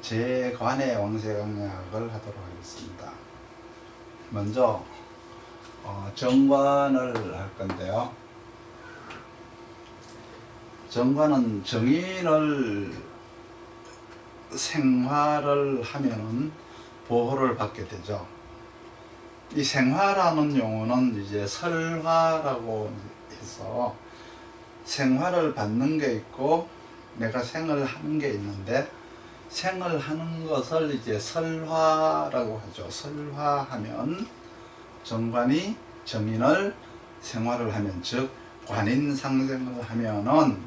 제 관의 왕세강약을 하도록 하겠습니다. 먼저 어, 정관을 할 건데요. 정관은 정인을 생화를 하면은 보호를 받게 되죠. 이 생화라는 용어는 이제 설화라고 해서 생화를 받는 게 있고 내가 생을 하는 게 있는데 생을 하는 것을 이제 설화라고 하죠. 설화하면 정관이 정인을 생활을 하면 즉 관인 상생을 하면은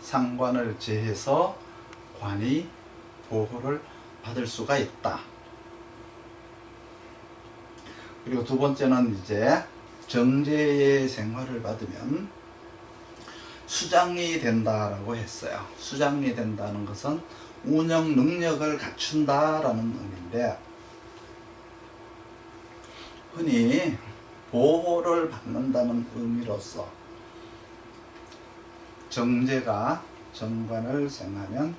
상관을 제해서 관이 보호를 받을 수가 있다. 그리고 두 번째는 이제 정제의 생활을 받으면 수장이 된다라고 했어요. 수장이 된다는 것은 운영 능력을 갖춘다라는 의미인데 흔히 보호를 받는다는 의미로서 정제가 정관을 생하면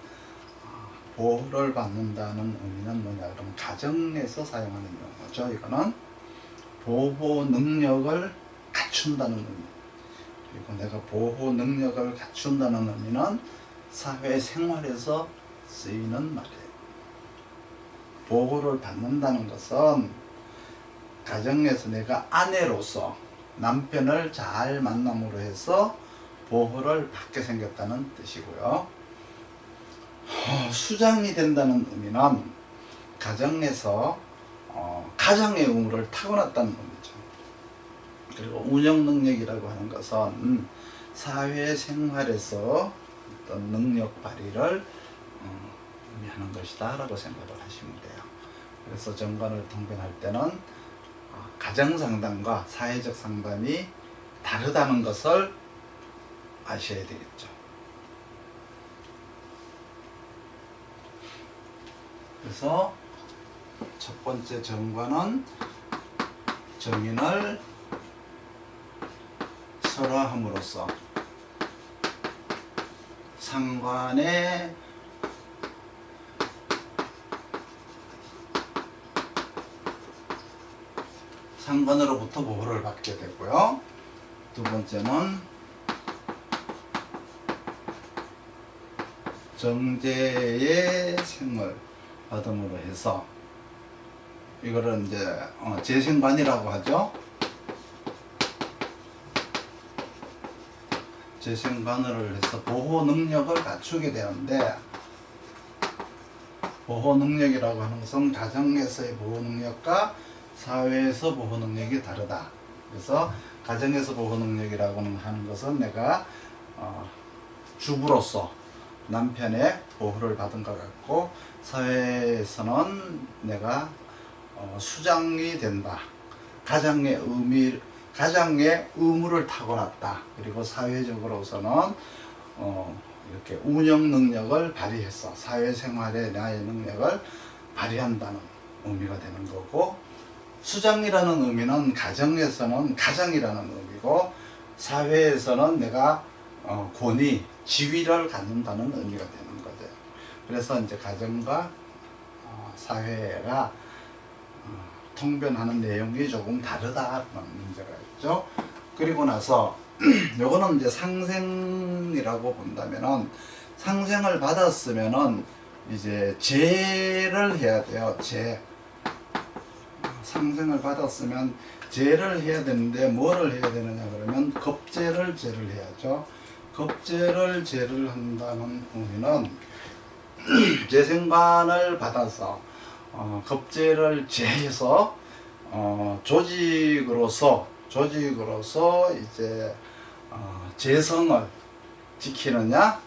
어, 보호를 받는다는 의미는 뭐냐 그러면 가정에서 사용하는 용어죠. 이거는 보호 능력을 갖춘다는 의미. 그리고 내가 보호 능력을 갖춘다는 의미는 사회생활에서 쓰이는 말이에요. 보호를 받는다는 것은 가정에서 내가 아내로서 남편을 잘 만남으로 해서 보호를 받게 생겼다는 뜻이고요. 어, 수장이 된다는 의미는 가정에서 어, 가장의 의무를 타고났다는. 그리고 운영 능력이라고 하는 것은 사회생활에서 어떤 능력 발휘를 어, 의미하는 것이다 라고 생각을 하시면 돼요. 그래서 정관을 통변할 때는 어, 가정 상담과 사회적 상담이 다르다는 것을 아셔야 되겠죠. 그래서 첫 번째 정관은 정인을 설화함으로써 상관의 상관으로부터 보호를 받게 되고요. 두 번째는 정제의 생을 받음으로 해서 이거를 이제 어, 재생관이라고 하죠. 재생관을 해서 보호 능력을 갖추게 되는데 보호 능력이라고 하는 것은 가정에서의 보호 능력과 사회에서 보호 능력이 다르다. 그래서 가정에서 보호 능력이라고 하는 것은 내가 어, 주부로서 남편의 보호를 받은 것 같고 사회에서는 내가 어, 수장이 된다. 가장의 의미, 가장의 의무를 타고났다. 그리고 사회적으로서는 어, 이렇게 운영 능력을 발휘해서 사회생활의 나의 능력을 발휘한다는 의미가 되는 거고 수장이라는 의미는 가정에서는 가장이라는 의미고 사회에서는 내가 어, 권위, 지위를 갖는다는 의미가 되는 거죠. 그래서 이제 가정과 어, 사회가 어, 통변하는 내용이 조금 다르다는 문제가 있죠. 그리고 나서 요거는 이제 상생이라고 본다면은 상생을 받았으면은 이제 제를 해야 돼요. 제 상생을 받았으면 제를 해야 되는데 뭐를 해야 되느냐 그러면 겁제를 제를 해야죠. 겁제를 제를 한다는 의미는 재생관을 받아서 어, 겁제를 제해서 어, 조직으로서 조직으로서 이제 어, 재성을 지키느냐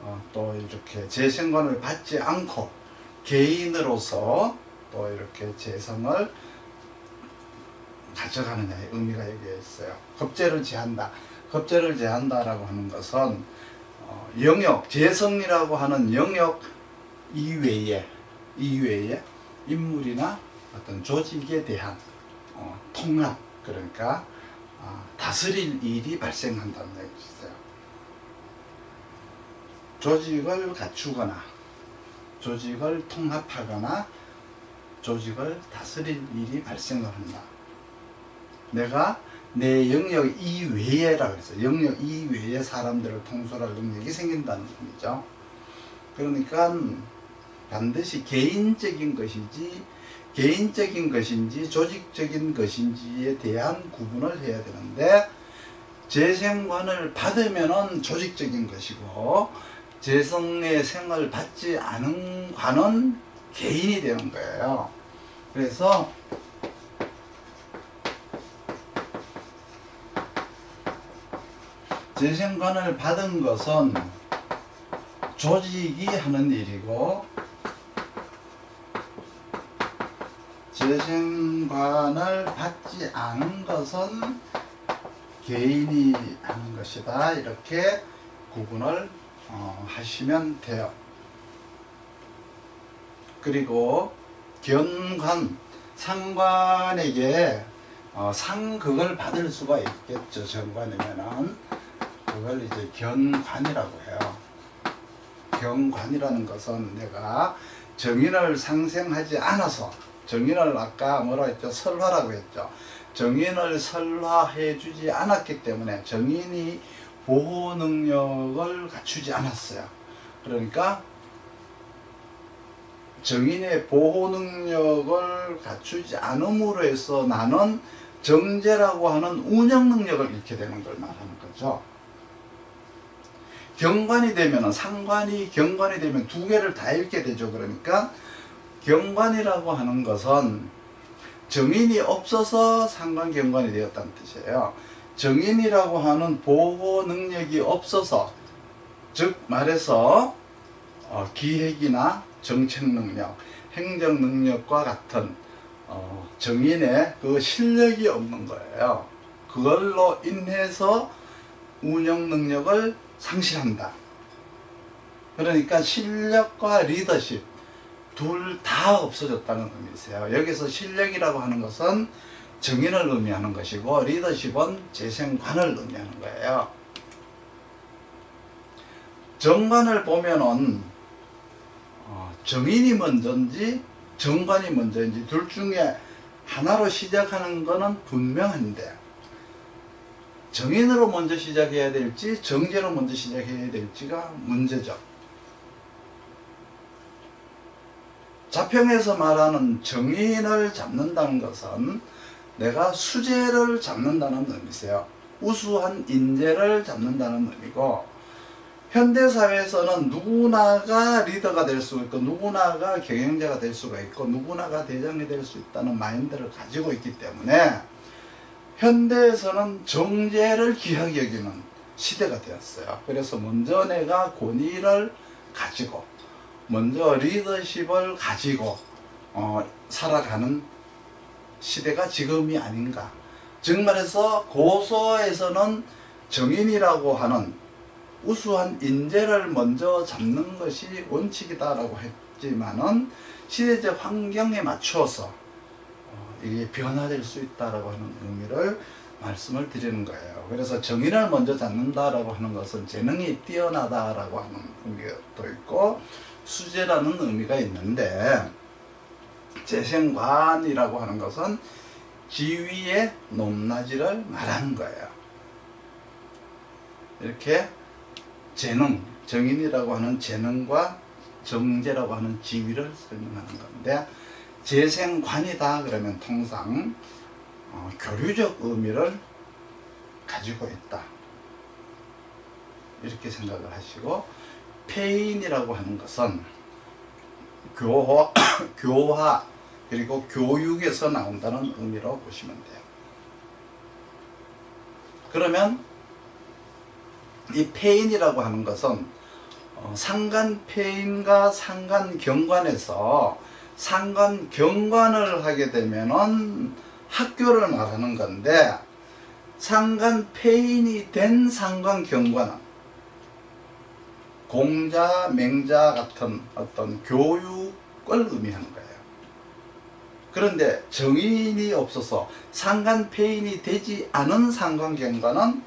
어, 또 이렇게 재생관을 받지 않고 개인으로서 또 이렇게 재성을 가져가느냐의 의미가 여기에 있어요. 겁제를 제한다. 겁제를 제한다라고 하는 것은 어, 영역, 재성이라고 하는 영역 이외에 이외에 인물이나 어떤 조직에 대한 어, 통합 그러니까 어, 다스릴 일이 발생한다는 얘기 있어요. 조직을 갖추거나 조직을 통합하거나 조직을 다스릴 일이 발생을 한다. 내가 내 영역 이외에라고 해서 영역 이외의 사람들을 통솔할 능력이 생긴다는 의미죠. 그러니까 반드시 개인적인 것이지 개인적인 것인지 조직적인 것인지에 대한 구분을 해야 되는데 재생관을 받으면은 조직적인 것이고 재성의 생을 받지 않은 관은 개인이 되는 거예요. 그래서 재생관을 받은 것은 조직이 하는 일이고 재생관을 받지 않은 것은 개인이 하는 것이다 이렇게 구분을 어, 하시면 돼요. 그리고 견관 상관에게 어, 상극을 받을 수가 있겠죠. 정관이면은 그걸 이제 견관이라고 해요. 견관이라는 것은 내가 정인을 상생하지 않아서 정인을 아까 뭐라 했죠? 설화라고 했죠. 정인을 설화해 주지 않았기 때문에 정인이 보호 능력을 갖추지 않았어요. 그러니까 정인의 보호 능력을 갖추지 않음으로 해서 나는 정제라고 하는 운영 능력을 잃게 되는 걸 말하는 거죠. 경관이 되면 상관이 경관이 되면 두 개를 다 잃게 되죠. 그러니까 경관이라고 하는 것은 정인이 없어서 상관 경관이 되었다는 뜻이에요. 정인이라고 하는 보호 능력이 없어서 즉 말해서 어, 기획이나 정책 능력, 행정 능력과 같은 어, 정인의 그 실력이 없는 거예요. 그걸로 인해서 운영 능력을 상실한다. 그러니까 실력과 리더십 둘 다 없어졌다는 의미세요. 여기서 실력이라고 하는 것은 정인을 의미하는 것이고 리더십은 재생관을 의미하는 거예요. 정관을 보면은 어, 정인이 먼저인지 정관이 먼저인지 둘 중에 하나로 시작하는 것은 분명한데 정인으로 먼저 시작해야 될지 정제로 먼저 시작해야 될지가 문제죠. 자평에서 말하는 정인을 잡는다는 것은 내가 수제를 잡는다는 의미세요. 우수한 인재를 잡는다는 의미고 현대사회에서는 누구나가 리더가 될 수 있고 누구나가 경영자가 될 수가 있고 누구나가 대장이 될 수 있다는 마인드를 가지고 있기 때문에 현대에서는 정제를 귀하게 여기는 시대가 되었어요. 그래서 먼저 내가 권위를 가지고 먼저 리더십을 가지고 어, 살아가는 시대가 지금이 아닌가. 즉 말해서 고소에서는 정인이라고 하는 우수한 인재를 먼저 잡는 것이 원칙이다라고 했지만은 시대적 환경에 맞추어서 어, 이게 변화될 수 있다라고 하는 의미를 말씀을 드리는 거예요. 그래서 정인을 먼저 잡는다라고 하는 것은 재능이 뛰어나다라고 하는 의미도 있고 수제라는 의미가 있는데 재생관이라고 하는 것은 지위의 높낮이를 말하는 거예요. 이렇게 재능, 정인이라고 하는 재능과 정제라고 하는 지위를 설명하는 건데 재생관이다 그러면 통상 어, 교류적 의미를 가지고 있다. 이렇게 생각을 하시고 폐인이라고 하는 것은 교화, 교화 그리고 교육에서 나온다는 의미로 보시면 돼요. 그러면 이 폐인이라고 하는 것은 어, 상간 폐인과 상간 경관에서 상간 경관을 하게 되면은 학교를 말하는 건데 상간 폐인이 된 상관 경관은 공자, 맹자 같은 어떤 교육을 의미하는 거예요. 그런데 정인이 없어서 상관 폐인이 되지 않은 상관 경관은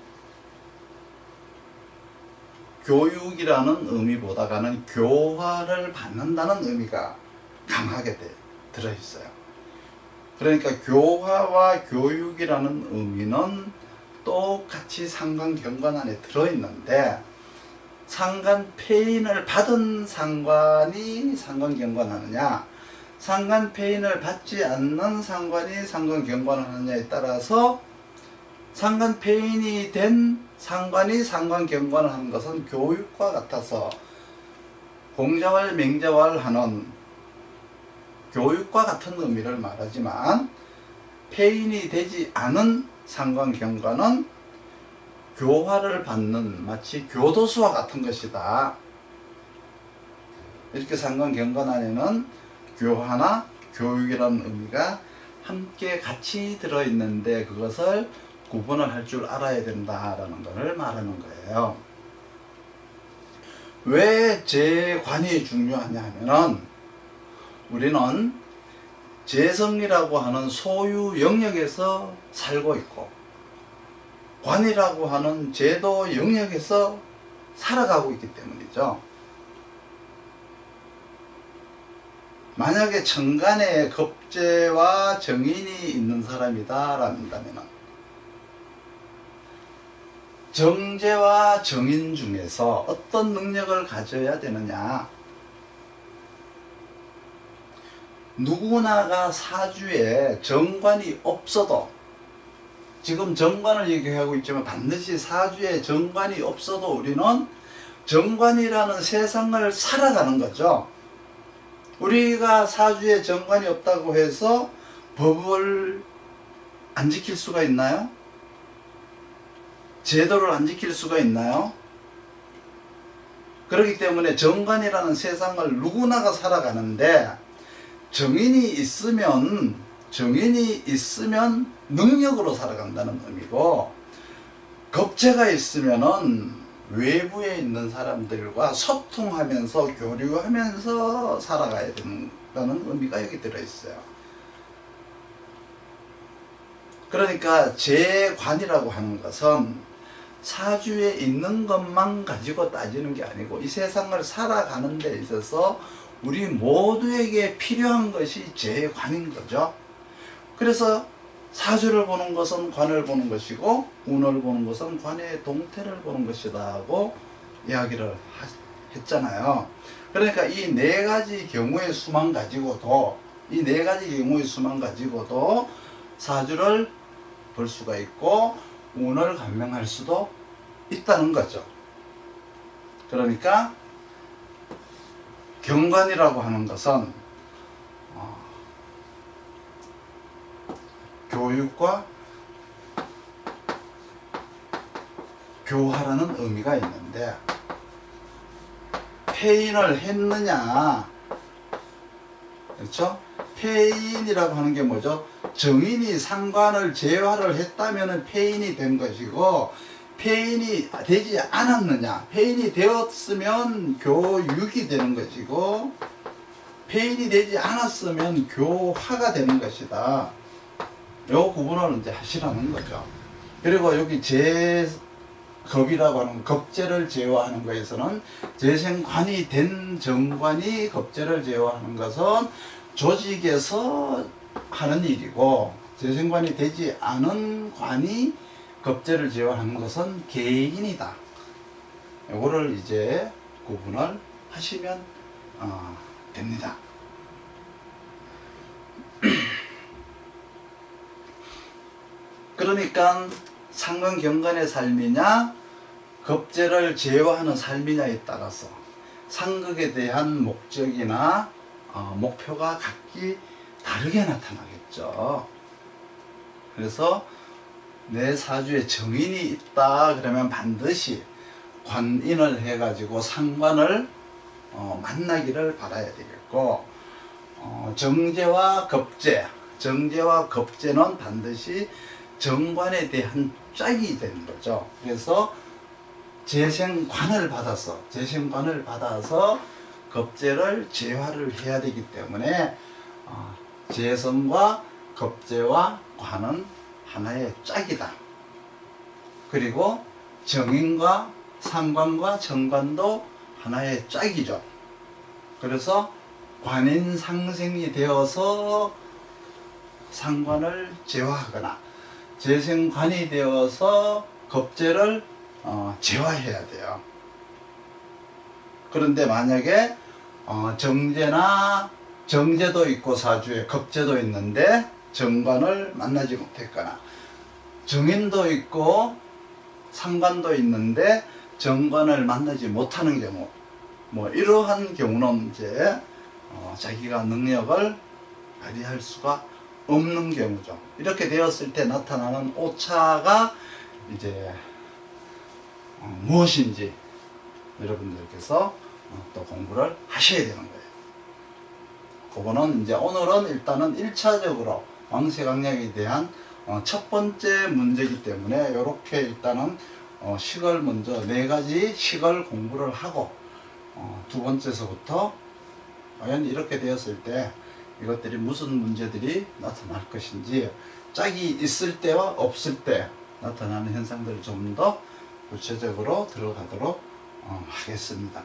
교육이라는 의미보다가는 교화를 받는다는 의미가 강하게 돼, 들어있어요. 그러니까 교화와 교육이라는 의미는 똑같이 상관경관 안에 들어있는데 상관 폐인을 받은 상관이 상관경관 하느냐? 상관 폐인을 받지 않는 상관이 상관경관 하느냐에 따라서 상관 폐인이 된 상관이 상관경관을 하는 것은 교육과 같아서 공자왈 맹자왈 하는 교육과 같은 의미를 말하지만 폐인이 되지 않은 상관경관은 교화를 받는 마치 교도소와 같은 것이다. 이렇게 상관경관 안에는 교화나 교육이라는 의미가 함께 같이 들어있는데 그것을 구분을 할 줄 알아야 된다라는 것을 말하는 거예요. 왜 재관이 중요하냐 하면은 우리는 재성이라고 하는 소유 영역에서 살고 있고 관이라고 하는 제도 영역에서 살아가고 있기 때문이죠. 만약에 천간에 겁재와 정인이 있는 사람이다 라는다면 정제와 정인 중에서 어떤 능력을 가져야 되느냐 누구나가 사주에 정관이 없어도 지금 정관을 얘기하고 있지만 반드시 사주에 정관이 없어도 우리는 정관이라는 세상을 살아가는 거죠. 우리가 사주에 정관이 없다고 해서 법을 안 지킬 수가 있나요? 제도를 안 지킬 수가 있나요? 그렇기 때문에 정관이라는 세상을 누구나가 살아가는데 정인이 있으면 정인이 있으면 능력으로 살아간다는 의미고 겁재가 있으면은 외부에 있는 사람들과 소통하면서 교류하면서 살아가야 된다는 의미가 여기 들어있어요. 그러니까 재관이라고 하는 것은 사주에 있는 것만 가지고 따지는 게 아니고 이 세상을 살아가는 데 있어서 우리 모두에게 필요한 것이 재관인 거죠. 그래서 사주를 보는 것은 관을 보는 것이고 운을 보는 것은 관의 동태를 보는 것이다 하고 이야기를 하, 했잖아요. 그러니까 이 네 가지 경우의 수만 가지고도 이 네 가지 경우의 수만 가지고도 사주를 볼 수가 있고 운을 감명할 수도 있다는 거죠. 그러니까 경관이라고 하는 것은 교육과 교화라는 의미가 있는데 폐인을 했느냐 그렇죠? 폐인이라고 하는 게 뭐죠? 정인이 상관을 제화를 했다면 폐인이 된 것이고 폐인이 되지 않았느냐 폐인이 되었으면 교육이 되는 것이고 폐인이 되지 않았으면 교화가 되는 것이다 요 구분을 이제 하시라는 거죠 그리고 여기 제 겁이라고 하는 겁재를 제어하는 것에서는 재생관이 된 정관이 겁재를 제어하는 것은 조직에서 하는 일이고 재생관이 되지 않은 관이 겁재를 제어하는 것은 개인이다. 이거를 이제 구분을 하시면 어, 됩니다. 그러니까 상관경관의 삶이냐 겁재를 제어하는 삶이냐에 따라서 상극에 대한 목적이나 어, 목표가 각기 다르게 나타나겠죠. 그래서 내 사주에 정인이 있다 그러면 반드시 관인을 해가지고 상관을 어, 만나기를 바라야 되겠고 어, 정제와 겁제 정제와 겁제는 반드시 정관에 대한 짝이 되는 거죠. 그래서 재생관을 받아서 재생관을 받아서 겁제를 재화를 해야 되기 때문에 어, 재성과 겁제와 관은 하나의 짝이다. 그리고 정인과 상관과 정관도 하나의 짝이죠. 그래서 관인 상생이 되어서 상관을 제화하거나 재생관이 되어서 겁재를 어, 제화해야 돼요. 그런데 만약에 어, 정제나 정제도 있고 사주에 겁제도 있는데 정관을 만나지 못했거나 정인도 있고 상관도 있는데 정관을 만나지 못하는 경우 뭐 이러한 경우는 이제 어, 자기가 능력을 발휘할 수가 없는 경우죠. 이렇게 되었을 때 나타나는 오차가 이제 어, 무엇인지 여러분들께서 어, 또 공부를 하셔야 되는 거예요. 그거는 이제 오늘은 일단은 1차적으로 왕세강약에 대한 어, 첫 번째 문제이기 때문에 이렇게 일단은 어, 식을 먼저 네 가지 식을 공부를 하고 어, 두 번째서부터 과연 이렇게 되었을 때 이것들이 무슨 문제들이 나타날 것인지 짝이 있을 때와 없을 때 나타나는 현상들을 좀 더 구체적으로 들어가도록 어, 하겠습니다.